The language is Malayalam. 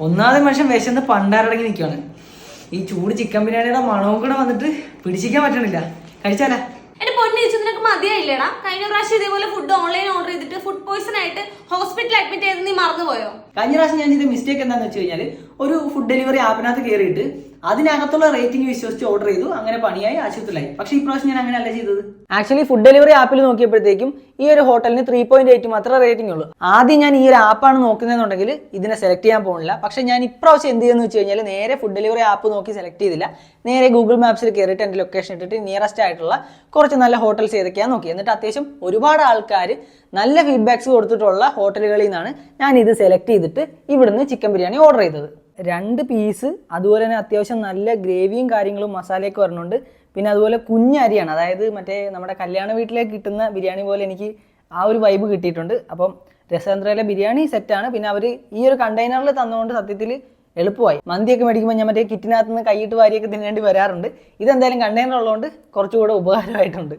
ഒന്നാമത്തെ മനുഷ്യൻ വിശന്ന് പണ്ടാരടങ്ങി നിൽക്കുകയാണ് ഈ ചൂട് ചിക്കൻ ബിരിയാണിയുടെ മണവും കൂടെ വന്നിട്ട് പിടിച്ചിരിക്കാൻ പറ്റണില്ല. കഴിച്ചാലാ? എന്റെ പൊന്നു ചേച്ചി നിനക്ക് മതിയായില്ലേടാ? കഴിഞ്ഞ പ്രാവശ്യം ഇതേപോലെ ഫുഡ് ഓൺലൈൻ ഓർഡർ ചെയ്തിട്ട് ഫുഡ് പോയിസൺ ആയിട്ട് ഹോസ്പിറ്റലിൽ അഡ്മിറ്റ് ചെയ്ത് നീ മറന്നുപോയോ? കഴിഞ്ഞ പ്രാവശ്യം ഞാൻ ചെയ്ത മിസ്റ്റേക്ക് എന്താണെന്ന് വെച്ച് കഴിഞ്ഞാൽ ഒരു ഫുഡ് ഡെലിവറി ആപ്പിനകത്ത് കയറിയിട്ട് അതിനകത്തുള്ള റേറ്റിംഗ് വിശ്വസിച്ച് ഓർഡർ ചെയ്തു അങ്ങനെ പണിയായി ആശുപത്രിയിലായി. പക്ഷേ ഈ പ്രാവശ്യം ഞാൻ അങ്ങനെയല്ല ചെയ്തത്. ആക്ച്വലി ഫുഡ് ഡെലിവറി ആപ്പിൽ നോക്കിയപ്പോഴത്തേക്കും ഈ ഒരു ഹോട്ടലിന് ത്രീ പോയിന്റ് എയ്റ്റ് മാത്രമേ റേറ്റിംഗ് ഉള്ളൂ. ആദ്യം ഞാൻ ഈ ഒരു ആപ്പാണ് നോക്കുന്നതെന്നുണ്ടെങ്കിൽ ഇതിനെ സെലക്ട് ചെയ്യാൻ പോകുന്നില്ല പക്ഷെ ഞാൻ ഇപ്രാവശ്യം എന്ത് ചെയ്യുന്നു വെച്ച് കഴിഞ്ഞാൽ നേരെ ഫുഡ് ഡെലിവറി ആപ്പ് നോക്കി സെലക്ട് ചെയ്തില്ല. നേരെ ഗൂഗിൾ മാപ്സിൽ കയറിയിട്ട് എന്റെ ലൊക്കേഷൻ ഇട്ടിട്ട് നിയറസ്റ്റ് ആയിട്ടുള്ള കുറച്ച് നല്ല ഹോട്ടൽസ് ഏതൊക്കെയാണെന്ന് നോക്കി. എന്നിട്ട് അത്യാവശ്യം ഒരുപാട് ആൾക്കാർ നല്ല ഫീഡ്ബാക്സ് കൊടുത്തിട്ടുള്ള ഹോട്ടലുകളിൽ നിന്നാണ് ഞാൻ ഇത് സെലക്ട് ചെയ്തിട്ട് ഇവിടുന്ന് ചിക്കൻ ബിരിയാണി ഓർഡർ ചെയ്തത്. രണ്ട് പീസ് അതുപോലെ തന്നെ അത്യാവശ്യം നല്ല ഗ്രേവിയും കാര്യങ്ങളും മസാലയൊക്കെ വരുന്നുണ്ട് പിന്നെ അതുപോലെ കുഞ്ഞരിയാണ് അതായത് മറ്റേ നമ്മുടെ കല്യാണ വീട്ടിലേക്ക് കിട്ടുന്ന ബിരിയാണി പോലെ എനിക്ക് ആ ഒരു വൈബ് കിട്ടിയിട്ടുണ്ട്. അപ്പം രസതന്ത്രയിലെ ബിരിയാണി സെറ്റാണ് പിന്നെ അവർ ഈ ഒരു കണ്ടെയ്നറിൽ തന്നുകൊണ്ട് സത്യത്തിൽ എളുപ്പമായി. മന്തിയൊക്കെ മേടിക്കുമ്പോൾ ഞാൻ മറ്റേ കിറ്റിനകത്ത് നിന്ന് കൈയിട്ട് വാരിയൊക്കെ തിന്നേണ്ടി വരാറുണ്ട്. ഇതെന്തായാലും കണ്ടെയ്നർ ഉള്ളതുകൊണ്ട് കുറച്ചുകൂടെ ഉപകാരമായിട്ടുണ്ട്.